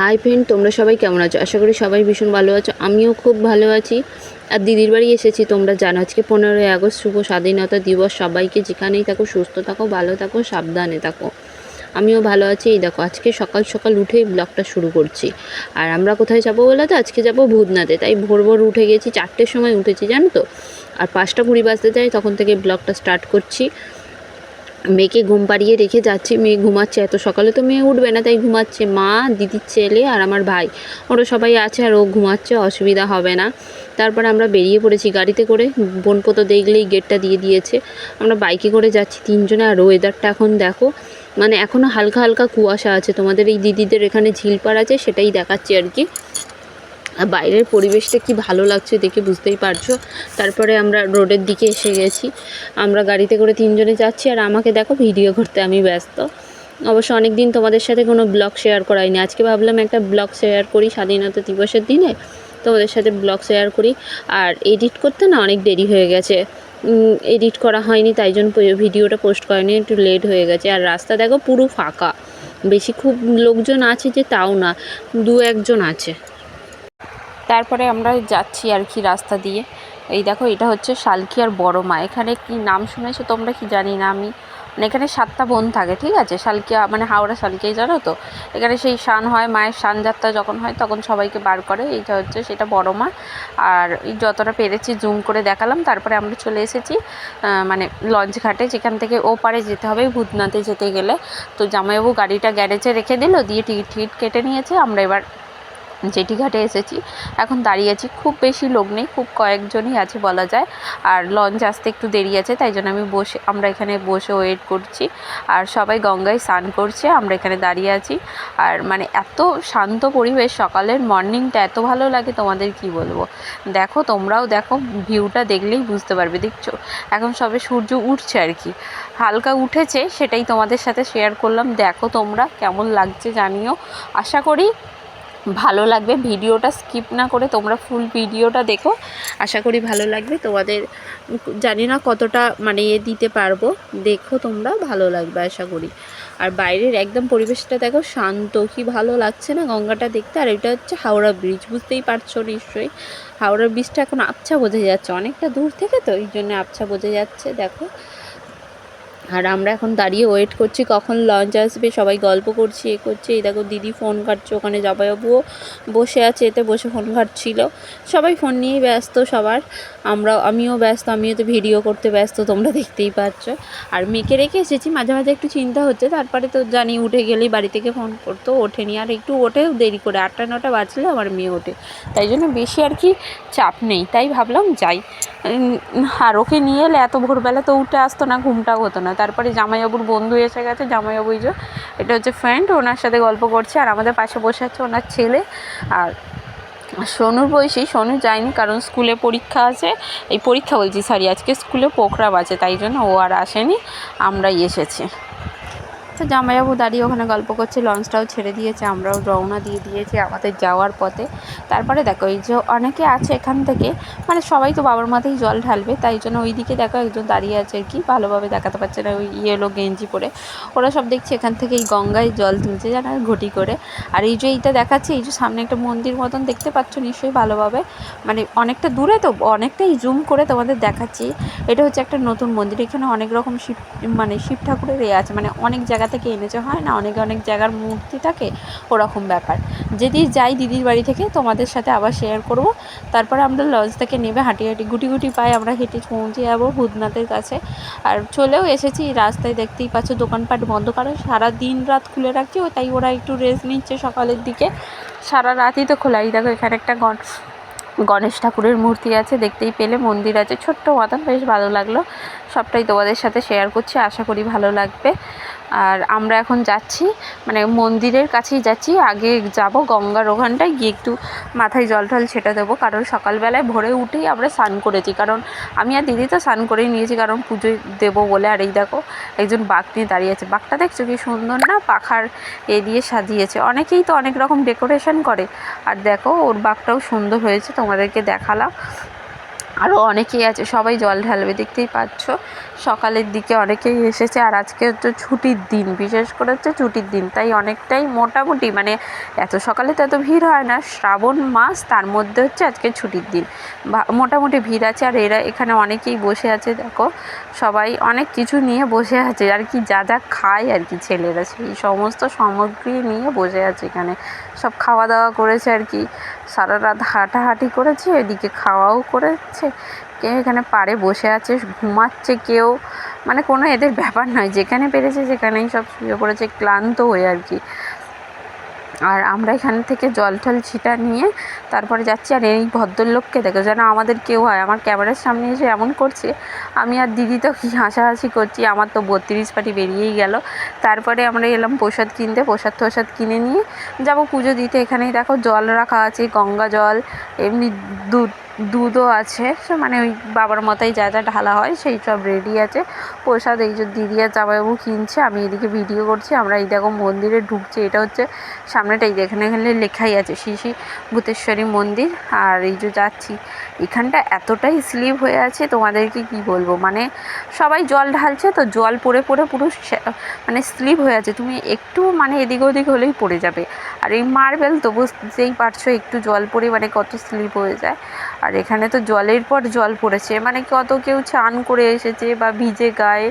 Hi friend তোমরা সবাই কেমন আছো? আশা করি সবাই ভীষণ ভালো আছো। আমিও খুব ভালো আছি। আর দিদির বাড়ি এসেছি তোমরা জানো। আজকে পনেরোই আগস্ট, শুভ স্বাধীনতা দিবস। সবাইকে যেখানেই থাকো, সুস্থ থাকো, ভালো থাকো, সাবধানে থাকো। আমিও ভালো আছি। এই দেখো, আজকে সকাল সকাল উঠেই ব্লগটা শুরু করছি। আর আমরা কোথায় যাব বলে তো? আজকে যাব ভূতনাথে। তাই ভোর ভোর উঠে গেছি, চারটের সময় উঠেছি, জানো তো? আর পাঁচটা কুড়ি বাজতে যাই তখন থেকে ব্লগটা স্টার্ট করছি। মেয়েকে ঘুম পাড়িয়ে রেখে যাচ্ছি। মেয়ে ঘুমাচ্ছে, এত সকালে তো মেয়ে উঠবে না, তাই ঘুমাচ্ছে। মা, দিদির ছেলে আর আমার ভাই, ওরা সবাই আছে আর ও ঘুমাচ্ছে, অসুবিধা হবে না। তারপরে আমরা বেরিয়ে পড়েছি গাড়িতে করে। বোনপো দেখলেই গেটটা দিয়ে দিয়েছে। আমরা বাইকে করে যাচ্ছি তিনজনে আর ওয়েদারটা এখন দেখো। মানে এখনও হালকা হালকা কুয়াশা আছে। তোমাদের এই দিদিদের এখানে ঝিলপাড় আছে, সেটাই দেখাচ্ছি আর কি। বাইরের পরিবেশটা কি ভালো লাগছে দেখে বুঝতেই পারছ? তারপরে আমরা রোডের দিকে এসে গেছি। আমরা গাড়িতে করে তিনজনে যাচ্ছি আর আমাকে দেখো ভিডিও করতে আমি ব্যস্ত। অবশ্য অনেক দিন তোমাদের সাথে কোনো ব্লগ শেয়ার করাইনি। আজকে ভাবলাম একটা ব্লগ শেয়ার করি, স্বাধীনতা দিবসের দিনে তোমাদের সাথে ব্লগ শেয়ার করি। আর এডিট করতে না অনেক দেরি হয়ে গেছে। এডিট করা হয়নি, তাই জন্য ভিডিওটা পোস্ট করেনি একটু লেট হয়ে গেছে। আর রাস্তা দেখো পুরো ফাঁকা। বেশি খুব লোকজন আছে যে তাও না দু একজন আছে। তারপরে আমরা যাচ্ছি আর কি রাস্তা দিয়ে। এই দেখো, এটা হচ্ছে শালকি আর বড় মা এখানে কি নাম শুনেছো তোমরা কি জানি না আমি? মানে এখানে সাতটা বোন থাকে, ঠিক আছে? শালকিয়া মানে হাওড়া শালকিয়া জানো তো? এখানে সেই শান হয়, মায়ের শান যাত্রা যখন হয় তখন সবাইকে বার করে। এইটা হচ্ছে, সেটা বড় মা আর এই যতটা পেরেছি জুম করে দেখালাম। তারপরে আমরা চলে এসেছি মানে লঞ্চ ঘাটে, যেখান থেকে ও পারে যেতে হবে, ভূতনাথে যেতে গেলে। তো জামাইবাবু গাড়িটা গ্যারেজে রেখে দিল, দিয়ে টিকিট টিকিট কেটে নিয়েছে। আমরা এবার জেটি ঘাটে এসেছি। এখন দাঁড়িয়ে আছি। খুব বেশি লোক নেই, খুব কয়েকজনই আছে বলা যায়। আর লঞ্চ আসতে একটু দেরি আছে, তাই জন্য আমি বসে, আমরা এখানে বসে ওয়েট করছি। আর সবাই গঙ্গায় স্নান করছে, আমরা এখানে দাঁড়িয়ে আছি। আর মানে এত শান্ত পরিবেশ, সকালের মর্নিংটা এত ভালো লাগে, তোমাদের কি বলব? দেখো, তোমরাও দেখো ভিউটা দেখলেই বুঝতে পারবে, দেখছ? এখন সবে সূর্য উঠছে আর কি। হালকা উঠেছে, সেটাই তোমাদের সাথে শেয়ার করলাম। দেখো তোমরা, কেমন লাগছে জানিও। আশা করি ভালো লাগবে। ভিডিওটা স্কিপ না করে তোমরা ফুল ভিডিওটা দেখো। আশা করি ভালো লাগবে। তোমাদের জানি না কতটা মানে এ দিতে পারব। দেখো তোমরা, ভালো লাগবে আশা করি। আর বাইরের একদম পরিবেশটা দেখো শান্ত, কি ভালো লাগছে না গঙ্গাটা দেখতে। আর এটা হচ্ছে হাওড়া ব্রিজ, বুঝতেই পারছ নিশ্চয়ই। হাওড়া ব্রিজটা এখন আবছা বোঝা যাচ্ছে, অনেকটা দূর থেকে তো, এই জন্য আবছা বোঝা যাচ্ছে, দেখো। আর আমরা এখন দাঁড়িয়ে ওয়েট করছি, কখন লঞ্চ আসবে, সবাই গল্প করছি, এ করছে, এই দেখো দিদি ফোন ঘাটছে ওখানে জামাইবাবুও বসে আছে, এতে বসে ফোন ঘাটছিল সবাই ফোন নিয়েই ব্যস্ত সবার আমরা আমিও ব্যস্ত, আমিও তো ভিডিও করতে ব্যস্ত, তোমরা দেখতেই পাচ্ছ। আর মেয়েকে রেখে এসেছি, মাঝে মাঝে একটু চিন্তা হচ্ছে, তারপরে তো জানি উঠে গেলেই বাড়ি থেকে ফোন করতো, ওঠেনি, আর একটু ওঠেও দেরি করে, আটটা নটা বাজলে আমার মেয়ে ওঠে। তাই জন্য বেশি আর কি চাপ নেই, তাই ভাবলাম যাই। আর ওকে নিয়ে এলে এত ভোরবেলা তো উঠে আসতো না, ঘুমটাও হতো না তারপরে জামাইবাবুর বন্ধু এসে গেছে জামাইবাবু যে এটা হচ্ছে ফ্রেন্ড ওনার সাথে গল্প করছে আর আমাদের পাশে বসে আছে ওনার ছেলে আর সোনুর বয়সী, সোনু যায়নি কারণ স্কুলে পরীক্ষা আছে, এই পরীক্ষা বলছি সরি আজকে স্কুলে প্রোগ্রাম আছে, তাই জন্য ও আর আসেনি, আমরাই এসেছি। তো জামাইবাবু দাঁড়িয়ে ওখানে গল্প করছে, লঞ্চটাও ছেড়ে দিয়েছে, আমরাও রওনা দিয়ে দিয়েছি আমাদের যাওয়ার পথে। তারপরে দেখো, এই যে অনেকে আছে এখান থেকে মানে সবাই তো বাবার মাথায় জল ঢালবে, তাই জন্য ওই দিকে দেখো একজন দাঁড়িয়ে আছে আর কি, ভালোভাবে দেখাতে পারছে না, ওই ইয়েলো গেঞ্জি পরে। ওরা সব দেখছি এখান থেকে এই গঙ্গায় জল তুলছে জানো ঘটি করে। আর এই যে এইটা দেখাচ্ছে, এই যে সামনে একটা মন্দির মতন দেখতে পাচ্ছ নিশ্চয়ই ভালোভাবে। মানে অনেকটা দূরে তো, অনেকটাই জুম করে তোমাদের দেখাচ্ছি। এটা হচ্ছে একটা নতুন মন্দির, এখানে অনেক রকম শিব মানে শিব ঠাকুরের এ আছে মানে অনেক জায়গা থেকে এনেছে। হয় না, অনেক অনেক জায়গার মূর্তি থাকে, ওরকম ব্যাপার। যদি যাই দিদির বাড়ি থেকে, তোমাদের সাথে আবার শেয়ার করব। তারপরে আমরা লঞ্চ থেকে নেবে হাঁটি হাঁটি, গুটি গুটি পায়ে আমরা হেঁটে পৌঁছে যাব ভূতনাথের কাছে। আর চলেও এসেছি, রাস্তায় দেখতেই পাচ্ছ দোকানপাট বন্ধ, কারণ সারা দিন রাত খুলে রাখছে, ও তাই ওরা একটু রেস্ট নিচ্ছে সকালের দিকে। সারা রাতই তো খোলাই। দেখো, এখানে একটা গণ, গণেশ ঠাকুরের মূর্তি আছে, দেখতেই পেলে মন্দির আছে। ছোট্ট মতন, বেশ ভালো লাগল। সবটাই তোমাদের সাথে শেয়ার করছি, আশা করি ভালো লাগবে। আর আমরা এখন যাচ্ছি মানে মন্দিরের কাছেই যাচ্ছি, আগে যাব গঙ্গার ওখানটায়, গিয়ে একটু মাথায় জল টল ছেটে দেবো, কারণ সকালবেলায় ভোরে উঠেই আমরা স্নান করেছি, কারণ আমি আর দিদি তো স্নান করেই নিয়েছি, কারণ পুজোয় দেবো বলে, আর এই দেখো একজন বাঘ নিয়ে দাঁড়িয়ে আছে, বাঘটা দেখছ কি সুন্দর না পাখার এ দিয়ে সাজিয়েছে, অনেকেই তো অনেক রকম ডেকোরেশন করে, আর দেখো ওর বাঘটাও সুন্দর হয়েছে, তোমাদেরকে দেখালাম আরও অনেকেই আছে, সবাই জল ঢালবে, দেখতেই পাচ্ছ। সকালের দিকে অনেকেই এসেছে, আর আজকে হচ্ছে ছুটির দিন, বিশেষ করে হচ্ছে ছুটির দিন। তাই অনেকটাই মোটামুটি মানে এত সকালে তো এত ভিড় হয় না, শ্রাবণ মাস, তার মধ্যে হচ্ছে আজকে ছুটির দিন। মোটামুটি ভিড় আছে, আর এরা এখানে অনেকেই বসে আছে, দেখো। সবাই অনেক কিছু নিয়ে বসে আছে, আর কি যা যা খায় আর কি ছেলেরা, সেই সমস্ত সামগ্রী নিয়ে বসে আছে এখানে। সব খাওয়া দাওয়া করেছে আর কি। সারা রাত হাঁটাহাঁটি করেছে, এদিকে খাওয়াও করেছে। কেউ এখানে পাড়ে বসে আছে, ঘুমাচ্ছে কেউ। মানে কোনো এদের ব্যাপার নয়, যেখানে পেরেছে সেখানেই সব শুয়ে পড়েছে, ক্লান্ত হয়ে আর কি। আর আমরা এখান থেকে জল টল ছিটা নিয়ে তারপরে যাচ্ছি আর এই ভদ্রলোককে দেখো যেন আমাদের কেউ হয়। আমার ক্যামেরার সামনে এসে এমন করছে, আমি আর দিদি তো কী হাসাহাসি করছি, আমার তো বত্রিশ পাটি বেরিয়েই গেল। তারপরে আমরা এলাম প্রসাদ কিনতে, প্রসাদ টসাদ কিনে নিয়ে যাব পুজো দিতে। এখানেই দেখো জল রাখা আছে, গঙ্গা জল, এমনি দুধ দুধও আছে মানে ওই বাবার মতোই যা যা ঢালা হয় সেই সব রেডি আছে। প্রসাদ এই যে দিদি আর জামাইবাবু কিনছে, আমি এদিকে ভিডিও করছি, আমরা এই দেখো মন্দিরে ঢুকছি, এটা হচ্ছে সামনেটাই এখানে এখানে লেখাই আছে, শ্রী শ্রী ভূতেশ্বরী মন্দির, আর এই যে যাচ্ছি, এখানটা এতটাই স্লিপ হয়ে আছে, তোমাদেরকে কি বলব? মানে সবাই জল ঢালছে, তো জল পড়ে পড়ে পুরো মানে স্লিপ হয়ে আছে, তুমি একটু মানে এদিক ওদিক হলেই পড়ে যাবে। আর এই মার্বেল তো বুঝতেই পারছ, একটু জল পড়ে মানে কত স্লিপ হয়ে যায়। আর এখানে তো জলের পর জল পড়েছে মানে কত কেউ চান করে এসেছে বা ভিজে গায়ে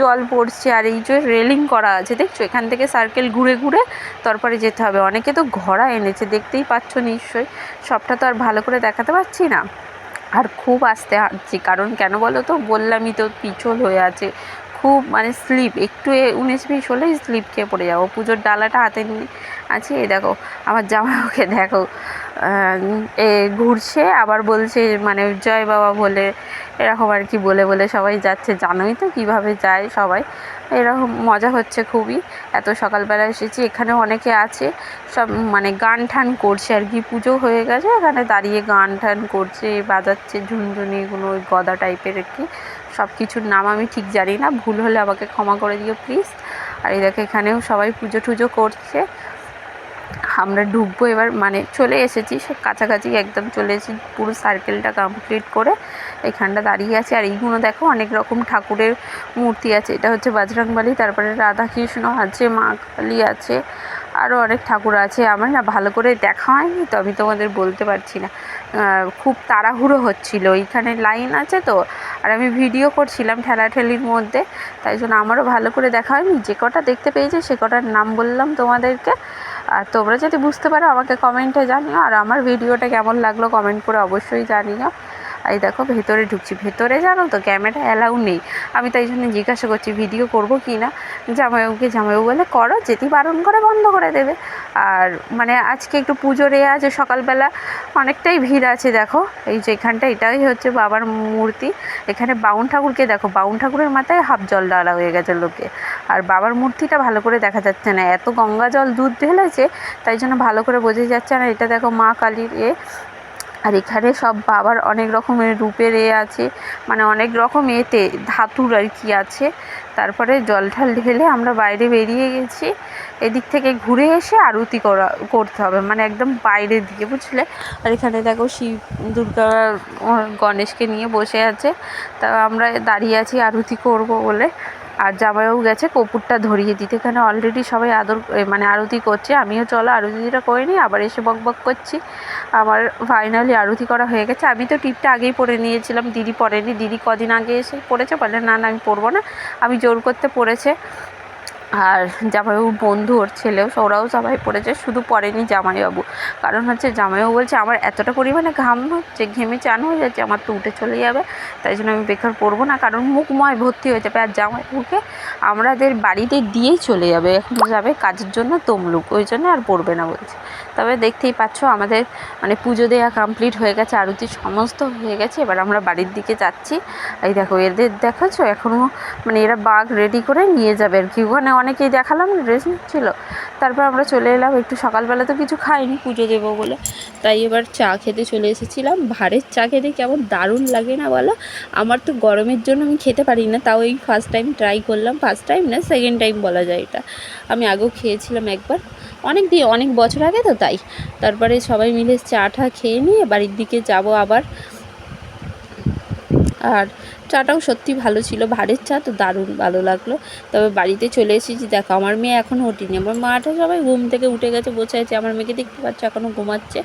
জল পড়ছে। আর এই যে রেলিং করা আছে, দেখছ? এখান থেকে সার্কেল ঘুরে ঘুরে তারপরে যেতে হবে। অনেকে তো ঘোড়া এনেছে, দেখতেই পাচ্ছ নিশ্চয়ই। সবটা তো আর ভালো করে দেখাতে পারছি না। আর খুব আস্তে হাঁটছি, কারণ কেন বলো তো? বললামই তো পিছল হয়ে আছে। খুব মানে স্লিপ একটু এ- উনিশ বিশ হলেই স্লিপ খেয়ে পড়ে যাব। পুজোর ডালাটা হাতে নিয়ে আছে, এই দেখো, আমার জামাইকে দেখো। এ ঘুরছে, আবার বলছে মানে জয় বাবা বলে, এরকম আর কি বলে বলে সবাই যাচ্ছে। জানোই তো কীভাবে যায় সবাই। এরকম মজা হচ্ছে খুবই। এত সকালবেলা এসেছি এখানে অনেকে আছে, সব মানে গান ঠান করছে আর কি। পুজো হয়ে গেছে, এখানে দাঁড়িয়ে গান ঠান করছে, বাজাচ্ছে ঝুনঝুনিগুলো, ওই গদা টাইপের আর কি। সব কিছুর নাম আমি ঠিক জানি না। ভুল হলে আমাকে ক্ষমা করে দিও প্লিজ আর এই দেখো, এখানেও সবাই পুজো টুজো করছে। আমরা ঢুকবো এবার মানে চলে এসেছি কাছাকাছি একদম চলে এসেছি, পুরো সার্কেলটা কমপ্লিট করে এখানটা দাঁড়িয়ে আছে। আর এইগুলো দেখো, অনেক রকম ঠাকুরের মূর্তি আছে। এটা হচ্ছে বজরংবলী, তারপরে রাধাকৃষ্ণ আছে, মা কালী আছে আরও অনেক ঠাকুর আছে, আমার না ভালো করে দেখা হয়নি তো আমি তোমাদের বলতে পারছি না। খুব তাড়াহুড়ো হচ্ছিল, এইখানে লাইন আছে তো, আর আমি ভিডিও করছিলাম ঠেলাঠেলির মধ্যে, তাই জন্য আমারও ভালো করে দেখা হয়নি, যে কটা দেখতে পেয়েছি সে কটার নাম বললাম তোমাদেরকে। আর তোমরা যদি বুঝতে পারো আমাকে কমেন্টে জানিও, আর আমার ভিডিওটা কেমন লাগল কমেন্ট করে অবশ্যই জানিও। এই দেখো, ভেতরে ঢুকছি। ভেতরে জানো তো, ক্যামেরা অ্যালাউ নেই। আমি তাই জন্য জিজ্ঞাসা করছি, ভিডিও করব কি না? জামাইবাবুকে, জামাইবাবু বলে, করো, যেটি বারণ করে বন্ধ করে দেবে। আর মানে আজকে একটু পুজোর এ আছে, সকালবেলা অনেকটাই ভিড় আছে, দেখো। এই যে এখানটা, এটাই হচ্ছে বাবার মূর্তি। এখানে বাউন ঠাকুরকে দেখো, বাউন ঠাকুরের মাথায় হাফ জল ডালা হয়ে গেছে লোকে। আর বাবার মূর্তিটা ভালো করে দেখা যাচ্ছে না। এত গঙ্গা জল দুধ ঢেলেছে, তাই জন্য ভালো করে বোঝা যাচ্ছে না। এটা দেখো মা কালীর এ আর এখানে সব বাবার অনেক রকমের রূপের এ আছে মানে অনেক রকম এতে ধাতুর আর কি আছে। তারপরে জল ঢাল ঢেলে আমরা বাইরে বেরিয়ে গেছি। এদিক থেকে ঘুরে এসে আরতি করা, করতে হবে মানে একদম বাইরের দিকে, বুঝলে? আর এখানে দেখো শিব, দুর্গা গণেশকে নিয়ে বসে আছে। তা আমরা দাঁড়িয়ে আছি আরতি করব বলে। আর জামাইবাবু গেছে কপুরটা ধরিয়ে দিতে, এখানে অলরেডি সবাই আদর মানে আরতি করছে। আমিও চলো আরতিটা করে নিই, আবার এসে বক বক করছি। আমার ফাইনালি আরতি করা হয়ে গেছে। আমি তো টিপটা আগেই পরে নিয়েছিলাম, দিদি পরেনি। দিদি কদিন আগে এসে পড়েছে, বলে না না, আমি পরবো না। আমি জোর করতে পড়েছে। আর জামাইবাবুর বন্ধু, ওর ছেলেও, ওরাও সবাই পড়েছে, শুধু পড়েনি জামাইবাবু। কারণ হচ্ছে, জামাইবাবু বলছে, আমার এতটা পরিমাণে ঘাম হচ্ছে, ঘেমে চান হয়ে যাচ্ছে, আমার তো উঠে চলে যাবে। তাই জন্য আমি বেকার পরবো না, কারণ মুখময় ভর্তি হয়ে যাবে। আর জামাইবাবুকে আমাদের বাড়িতে দিয়েই চলে যাবে, এখন যাবে কাজের জন্য তমলুক। ওই জন্য আর পড়বে না, বলছে। তবে দেখতেই পাচ্ছ আমাদের মানে পুজো দেওয়া কমপ্লিট হয়ে গেছে, আরতি সমস্ত হয়ে গেছে। এবার আমরা বাড়ির দিকে যাচ্ছি। এই দেখো, এদের দেখাচ্ছো এখনও মানে এরা বাঘ রেডি করে নিয়ে যাবে। আর কি, ওখানে অনেকেই দেখালাম ড্রেস নিচ্ছিল? তারপর আমরা চলে এলাম, একটু সকালবেলা তো কিছু খাইনি, পুজো দেবো বলে। তাই এবার চা খেতে চলে এসেছিলাম। ভারের চা খেতে কেমন দারুণ লাগে না বলো? আমার তো গরমের জন্য আমি খেতে পারি না, তাও এই ফার্স্ট টাইম ট্রাই করলাম। ফার্স্ট টাইম না সেকেন্ড টাইম বলা যায় এটা। আমি আগেও খেয়েছিলাম একবার, অনেক দিয়ে অনেক বছর আগে তো তাই। তারপরে সবাই মিলে চা টা খেয়ে নিয়ে বাড়ির দিকে যাব আবার। আর চাটাও সত্যি ভালো ছিল, ভাড়ের চা তো দারুণ ভালো লাগল। তবে বাড়িতে চলে এসেছি, দেখো আমার মেয়ে এখনও ওঠেনি। আমার মাটা সবাই ঘুম থেকে উঠে গেছে, বসে আছে, আমার মেয়েকে দেখতে পাচ্ছে এখনও ঘুমাচ্ছে।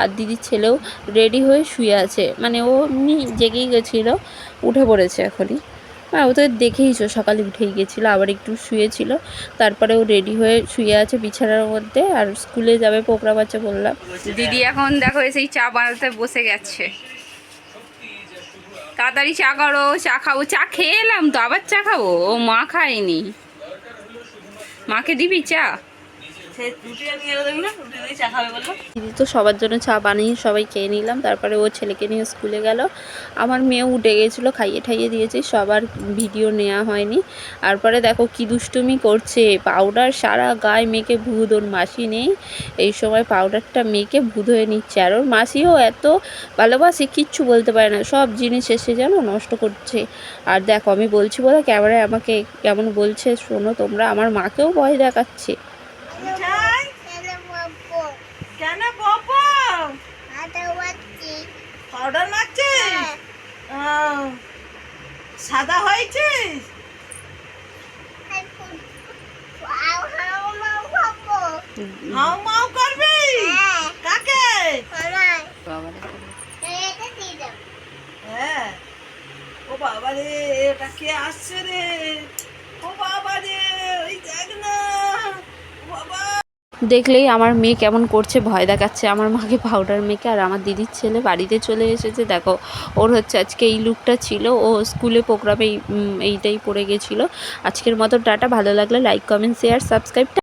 আর দিদির ছেলেও রেডি হয়ে শুয়ে আছে। মানে ও এমনি জেগেই গেছিল, উঠে পড়েছে এখনই। হ্যাঁ ও তো দেখেইছো, সকালে উঠেই গেছিল, আবার একটু শুয়েছিল। তারপরে ও রেডি হয়ে শুয়ে আছে বিছানার মধ্যে, আর স্কুলে যাবে প্রোগ্রাম আছে বললাম। দিদি এখন দেখো এসেই চা বানাতে বসে গেছে। তাড়াতাড়ি চা করো, চা খাব। চা খেয়ে এলাম তো, আবার চা খাব। ও মা খায়নি। মাকে দিবি চা? দিদি তো সবার জন্য চা বানিয়ে সবাই খেয়ে নিলাম। তারপরে ও ছেলেকে নিয়ে স্কুলে গেল। আমার মেয়েও উঠে গেছিল, খাইয়ে ঠাইয়ে দিয়েছি। সবার ভিডিও নেওয়া হয়নি। তারপরে দেখো কি দুষ্টুমি করছে। পাউডার সারা গায়ে মেখে ভূত ওর মাসি নেই। এই সময় পাউডারটা মেখে ভূত হয়ে নিচ্ছে। আর ওর মাসিও এত ভালোবাসে, কিচ্ছু বলতে পারে না। সব জিনিস এসে যেন নষ্ট করছে। আর দেখো, আমি বলছি বলে ক্যামেরায় আমাকে কেমন বলছে, শোনো তোমরা। আমার মাকেও ভয় দেখাচ্ছে কেন বাবা পাউডার মারছে সাদা হয়েছে হাউ মাউ করবি কাকে হ্যাঁ ও বাবা কে আসছে রে? ও বাবা রে, ওই দেখ না। বাবা। দেখলেই আমার মেয়ে কেমন করছে, ভয় দেখাচ্ছে। আমার মাকে পাউডার মেখে আর আমার দিদির ছেলে বাড়িতে চলে এসেছে। দেখো, ওর হচ্ছে আজকে এই লুকটা ছিল। ও স্কুলে প্রোগ্রামে এইটাই পড়ে গেছিল। আজকের মতো টাটা। ভালো লাগলে লাইক কমেন্ট শেয়ার সাবস্ক্রাইব